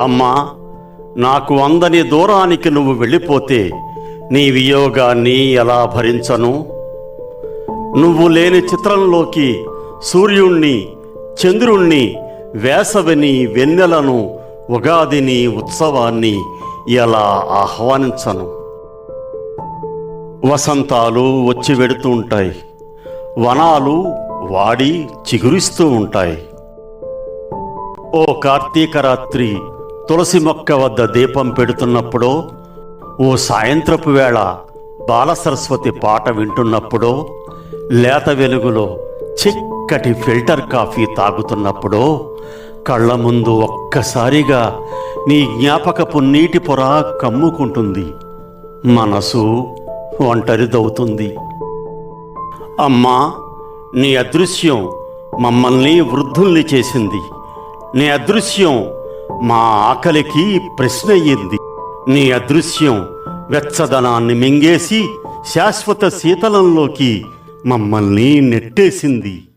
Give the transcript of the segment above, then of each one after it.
అమ్మా నాకు అందని దూరానికి నువ్వు వెళ్ళిపోతే నీ వియోగాన్ని ఎలా భరించను? నువ్వు లేని చిత్రంలోకి సూర్యుణ్ణి చంద్రుణ్ణి వేసవిని వెన్నెలను ఉగాదిని ఉత్సవాన్ని ఎలా ఆహ్వానించను? వసంతాలు వచ్చి వెడుతూ ఉంటాయి. వనాలు వాడి చిగురిస్తూ ఉంటాయి. ఓ కార్తీక రాత్రి తులసి మొక్క వద్ద దీపం పెడుతున్నప్పుడో ఓ సాయంత్రపు వేళ బాలసరస్వతి పాట వింటున్నప్పుడో లేత వెలుగులో చిక్కటి ఫిల్టర్ కాఫీ తాగుతున్నప్పుడో కళ్ళ ముందు ఒక్కసారిగా నీ జ్ఞాపకపు నీటి పొర కమ్ముకుంటుంది. మనసు ఒంటరిదవుతుంది. అమ్మా నీ అదృశ్యం మమ్మల్ని వృద్ధుల్ని చేసింది. నీ అదృశ్యం మా ఆకలికి ప్రశ్న అయ్యింది నీ అదృశ్యం వెచ్చదనాన్ని మింగేసి శాశ్వత శీతలంలోకి మమ్మల్ని నెట్టేసింది.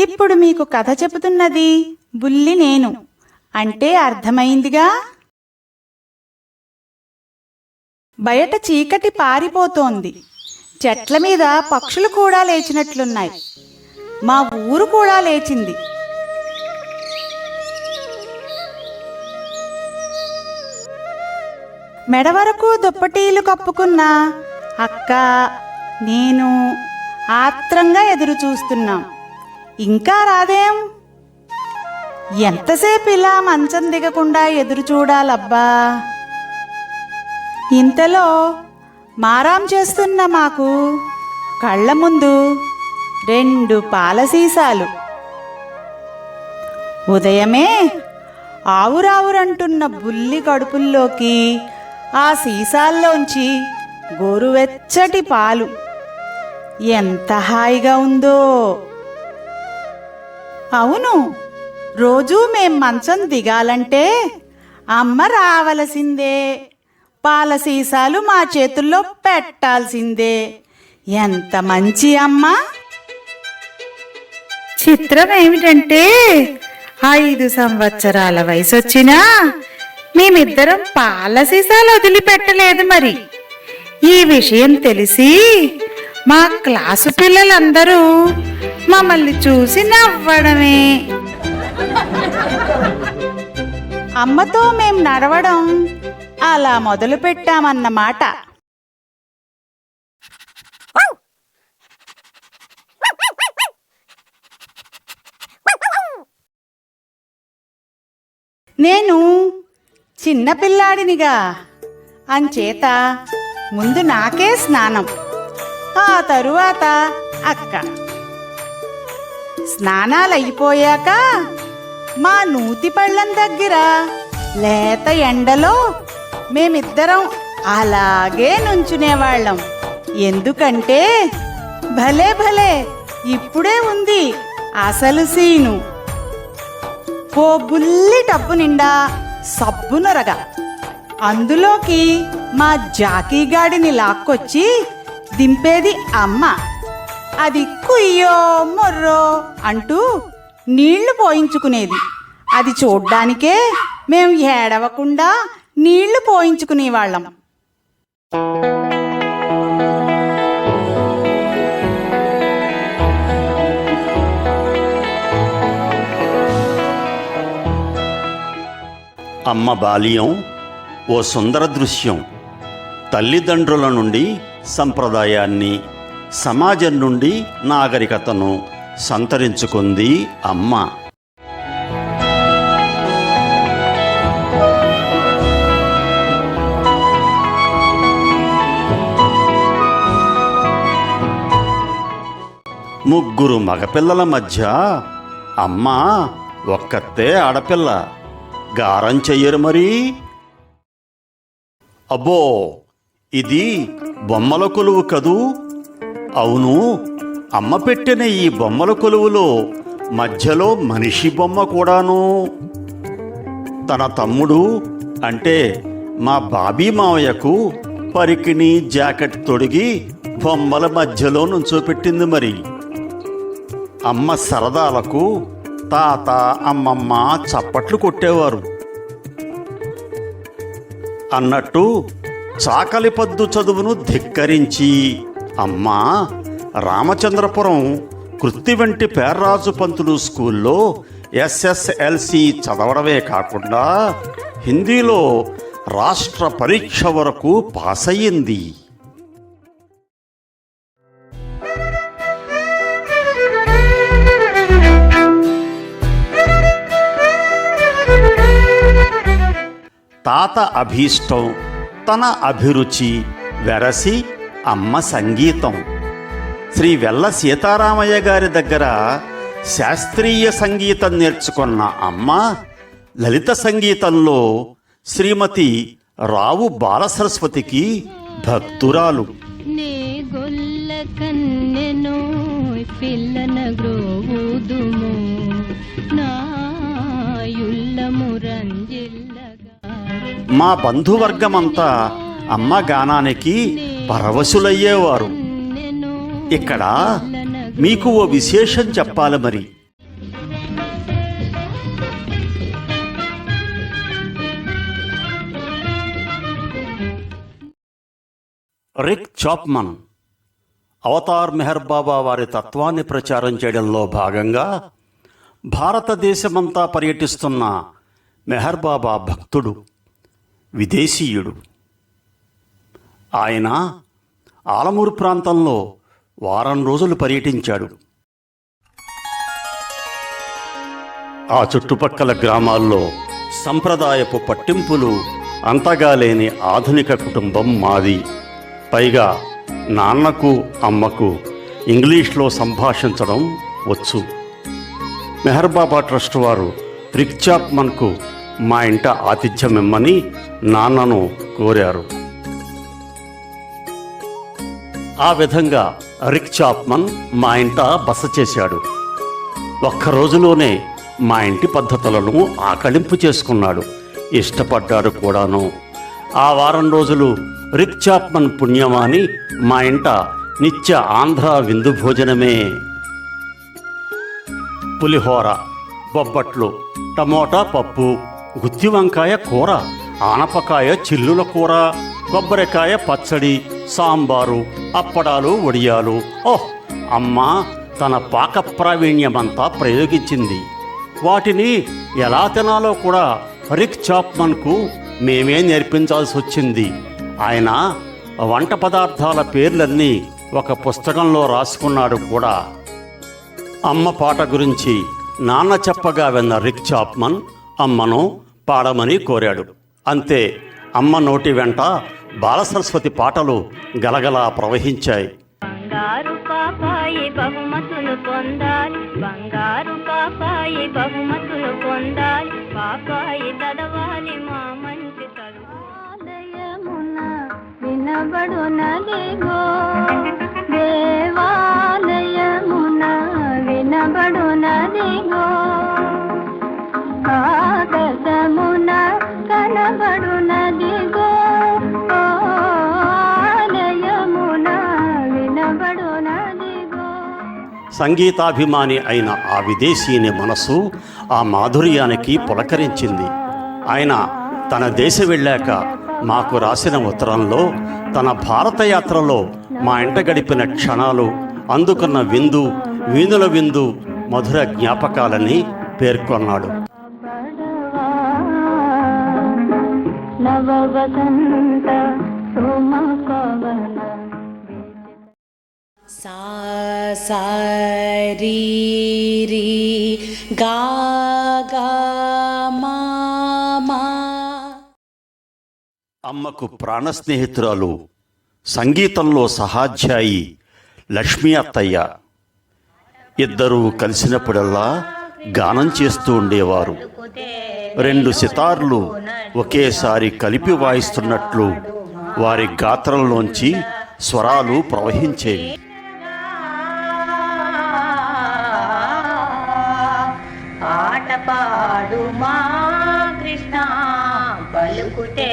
ఇప్పుడు మీకు కథ చెబుతున్నది? బుల్లి నేను. అంటే అర్థమైందిగా? బయట చీకటి పారిపోతోంది. చెట్ల మీద పక్షులు కూడా లేచినట్లున్నాయి. మా ఊరు కూడా లేచింది. మెడ వరకు దుప్పటీలు కప్పుకున్న అక్క నేను ఆత్రంగా ఎదురు చూస్తున్నాం ఇంకా రాదేం? ఎంతసేపు ఇలా మంచం దిగకుండా ఎదురు చూడాలబ్బా? ఇంతలో మారాం చేస్తున్న మాకు కళ్ళ ముందు రెండు పాల సీసాలు ఉదయమే ఆవురావురంటున్న బుల్లి కడుపుల్లోకి ఆ సీసాల్లోంచి గోరువెచ్చటి పాలు. ఎంత హాయిగా ఉందో! అవును. రోజూ మేం మంచం దిగాలంటే అమ్మ రావలసిందే. పాల సీసాలు మా చేతుల్లో పెట్టాల్సిందే. ఎంత మంచి అమ్మ. చిత్రం ఏమిటంటే ఐదు సంవత్సరాల వయసు వచ్చినా మేమిద్దరం పాల సీసాలు వదిలిపెట్టలేదు మరి. ఈ విషయం తెలిసి మా క్లాసు పిల్లలందరూ మమ్మల్ని చూసి నవ్వడమే. అమ్మతో మేం నడవడం అలా మొదలు పెట్టామన్నమాట నేను చిన్నపిల్లాడినిగా అంచేత ముందు నాకే స్నానం ఆ తరువాత అక్క. స్నానాలు అయిపోయాక మా నూతి పళ్ళం దగ్గర లేత ఎండలో మేమిద్దరం అలాగే నుంచునేవాళ్ళం. ఎందుకంటే భలే భలే ఇప్పుడే ఉంది అసలు సీను. ఓ బుల్లి టబ్బు నిండా సబ్బునొరగ అందులోకి మా జాకీగాడిని లాక్కొచ్చి దింపేది అమ్మ. అది కుయ్యో మొర్రో అంటూ నీళ్ళు పోయించుకునేది. అది చూడ్డానికే మేము ఏడవకుండా నీళ్ళు పోయించుకునేవాళ్ళం. అమ్మ బాల్యం ఓ సుందర దృశ్యం. తల్లిదండ్రుల నుండి సంప్రదాయాన్ని సమాజం నుండి నాగరికతను సంతరించుకుంది అమ్మ. ముగ్గురు మగపిల్లల మధ్య అమ్మ ఒక్కతే ఆడపిల్ల. గారం చెయ్యరు మరి. అబ్బో ఇది బొమ్మల కొలువు కదూ? అవును అమ్మ పెట్టిన ఈ బొమ్మల కొలువులో మధ్యలో మనిషి బొమ్మ కూడాను. తన తమ్ముడు అంటే మా బాబీ మావయ్యకు పరికిణి జాకెట్ తొడిగి బొమ్మల మధ్యలో నుంచోపెట్టింది మరి. అమ్మ సరదాలకు తాత అమ్మమ్మ చప్పట్లు కొట్టేవారు. అన్నట్టు చాకలి పద్దు చదువును ధిక్కరించి అమ్మా రామచంద్రపురం కృత్తి వెంటి పేర్రాజు పంతులు స్కూల్లో ఎస్ఎస్ఎల్సి చదవడమే కాకుండా హిందీలో రాష్ట్ర పరీక్ష వరకు పాస్ అయ్యింది తాత అభీష్టం తన అభిరుచి వెరసి అమ్మ సంగీతం. శ్రీ వెల్ల సీతారామయ్య గారి దగ్గర శాస్త్రీయ సంగీతం నేర్చుకున్న అమ్మ లలిత సంగీతంలో శ్రీమతి రావు బాలసరస్వతికి భక్తురాలు. మా బంధువర్గమంతా అమ్మ గానానికి పరవశులయ్యేవారు. ఇక్కడ మీకు ఓ విశేషం చెప్పాలి మరి. రిక్ చాప్మన్ అవతార్ మెహర్ బాబా వారి తత్వాన్ని ప్రచారం చేయడంలో భాగంగా భారతదేశమంతా పర్యటిస్తున్న మెహర్ బాబా భక్తుడు విదేశీయుడు. ఆయన ఆలమూరు ప్రాంతంలో వారం రోజులు పర్యటించాడు. ఆ చుట్టుపక్కల గ్రామాల్లో సంప్రదాయపు పట్టింపులు అంతగా లేని ఆధునిక కుటుంబం మాది. పైగా నాన్నకు అమ్మకు ఇంగ్లీష్లో సంభాషించడం వచ్చు. మెహర్బాబా ట్రస్ట్ వారు రిక్చాప్మన్కు మా ఇంట ఆతిథ్యం ఇమ్మని నాన్నను కోరారు. ఆ విధంగా రిక్ చాప్మన్ మా ఇంట బస చేశాడు. ఒక్క రోజులోనే మా ఇంటి పద్ధతులను ఆకళింపు చేసుకున్నాడు. ఇష్టపడ్డాడు కూడాను. ఆ వారం రోజులు రిక్ చాప్మన్ పుణ్యమాని మా ఇంట నిత్య ఆంధ్ర విందు భోజనమే. పులిహోర బొబ్బట్లు టమోటా పప్పు గుత్తి వంకాయ కూర ఆనపకాయ చిల్లుల కూర కొబ్బరికాయ పచ్చడి సాంబారు అప్పడాలు వడియాలు. ఓహ్ అమ్మ తన పాక ప్రావీణ్యమంతా ప్రయోగించింది. వాటిని ఎలా తినాలో కూడా రిక్ చాప్మన్కు మేమే నేర్పించాల్సి వచ్చింది ఆయన వంట పదార్థాల పేర్లన్నీ ఒక పుస్తకంలో రాసుకున్నాడు కూడా. అమ్మ పాట గురించి నాన్న చెప్పగా విన్న రిక్ చాప్మన్ అమ్మను పాడమని కోరాడు. అంతే అమ్మ నోటి వెంట బాలసరస్వతి పాటలు గలగలా ప్రవహించాయి. బంగారు పాపాయి బహుమతులు పొందాలి. బంగారు పాపాయి బహుమతులు పొందాలి. పాపాయి చదవాలి మా మంచి చదువాలయమున వినబడునదిగో సంగీతాభిమాని అయిన ఆ విదేశీని మనసు ఆ మాధుర్యానికి పులకరించింది. ఆయన తన దేశ వెళ్ళాక మాకు రాసిన ఉత్తరంలో తన భారత యాత్రలో మా ఇంట గడిపిన క్షణాలు అందుకున్న విందు వీణుల విందు మధుర జ్ఞాపకాలని పేర్కొన్నాడు. నవ వసంత सा सा री री गा गा మా మా అమ్మకు ప్రాణ స్నేహితురాలు సంగీతంలో సహాధ్యాయి లక్ష్మీ అత్తయ్య ఇద్దరూ కలిసినప్పుడల్లా గానం చేస్తూ ఉండేవారు రెండు సితార్లు ఒకేసారి కలిపి వాయిస్తున్నట్లు వారి గాత్రంలోంచి స్వరాలు ప్రవహించేవి పాడు మా కృష్ణ పలుకుతే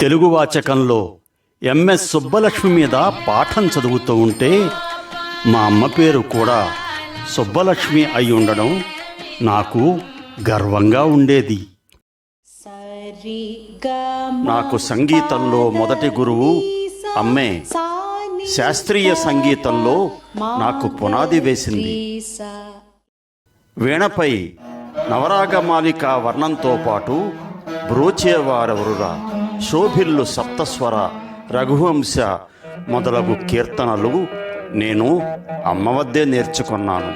తెలుగు వాచకంలో ఎంఎస్ సుబ్బలక్ష్మి మీద పాఠం చదువుతూ ఉంటే మా అమ్మ పేరు కూడా సుబ్బలక్ష్మి అయి ఉండడం నాకు గర్వంగా ఉండేది. నాకు సంగీతంలో మొదటి గురువు అమ్మే. శాస్త్రీయ సంగీతంలో నాకు పునాది వేసింది. వీణపై నవరాగమాలిక వర్ణంతో పాటు బ్రోచేవారెవరురా? శోభిల్లు సప్తస్వర రఘువంశ మొదలగు కీర్తనలు నేను అమ్మ వద్దే నేర్చుకున్నాను.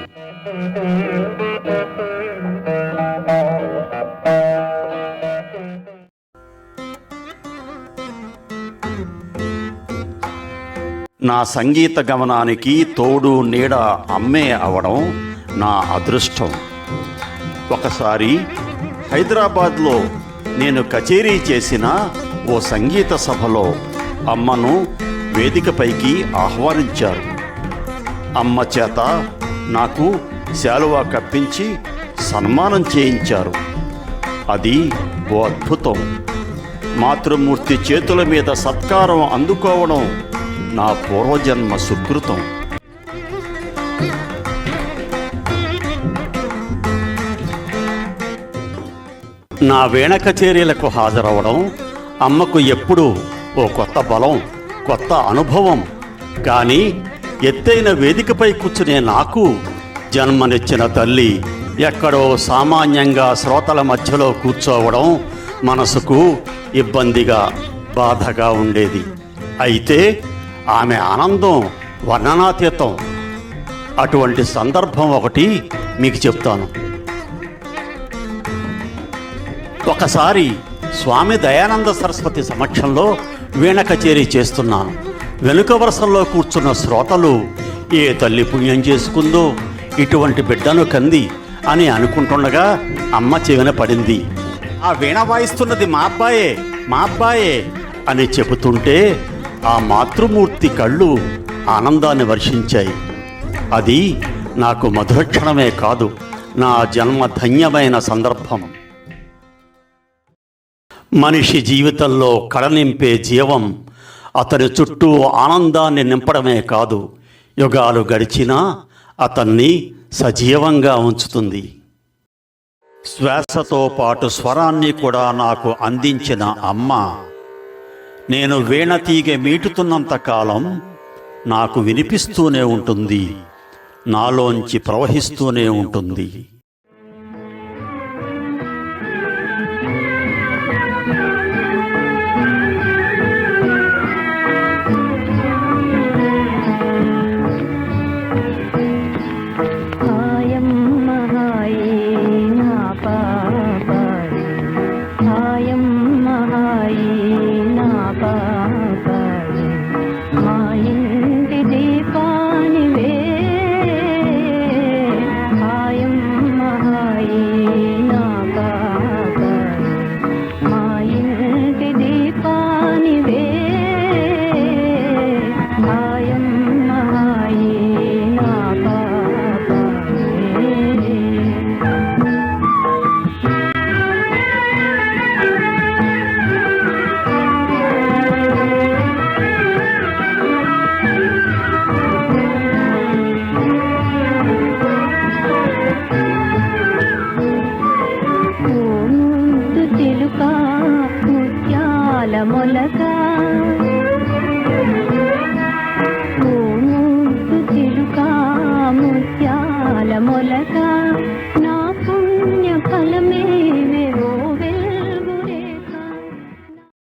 నా సంగీత గమనానికి తోడు నీడ అమ్మే అవడం నా అదృష్టం. ఒకసారి హైదరాబాద్లో నేను కచేరీ చేసిన ఓ సంగీత సభలో అమ్మను వేదికపైకి ఆహ్వానించారు. అమ్మ చేత నాకు శాలువా కప్పించి సన్మానం చేయించారు. అది ఓ అద్భుతం. మాతృమూర్తి చేతుల మీద సత్కారం అందుకోవడం నా పూర్వజన్మ సుకృతం. నా వీణ కచేరీలకు హాజరవడం అమ్మకు ఎప్పుడూ ఓ కొత్త బలం కొత్త అనుభవం. కానీ ఎత్తైన వేదికపై కూర్చునే నాకు జన్మనిచ్చిన తల్లి ఎక్కడో సామాన్యంగా శ్రోతల మధ్యలో కూర్చోవడం మనసుకు ఇబ్బందిగా బాధగా ఉండేది. అయితే ఆమె ఆనందం వర్ణనాతీతం అటువంటి సందర్భం ఒకటి మీకు చెప్తాను. ఒకసారి స్వామి దయానంద సరస్వతి సమక్షంలో వీణ కచేరీ చేస్తున్నాను. వెనుక వరుసల్లో కూర్చున్న శ్రోతలు ఏ తల్లి పుణ్యం చేసుకుందో ఇటువంటి బిడ్డను కంది అని అనుకుంటుండగా అమ్మ చెవిన పడింది. ఆ వీణ వాయిస్తున్నది మా అబ్బాయే మా అబ్బాయే అని చెబుతుంటే ఆ మాతృమూర్తి కళ్ళు ఆనందాన్ని వర్షించాయి. అది నాకు మధురక్షణమే కాదు నా జన్మ ధన్యమైన సందర్భం. మనిషి జీవితంలో కడనింపే జీవం అతని చుట్టూ ఆనందాన్ని నింపడమే కాదు. యుగాలు గడిచినా అతన్ని సజీవంగా ఉంచుతుంది. శ్వాసతో పాటు స్వరాన్ని కూడా నాకు అందించిన అమ్మ నేను వీణ తీగ మీటుతున్నంత కాలం నాకు వినిపిస్తూనే ఉంటుంది నాలోంచి ప్రవహిస్తూనే ఉంటుంది.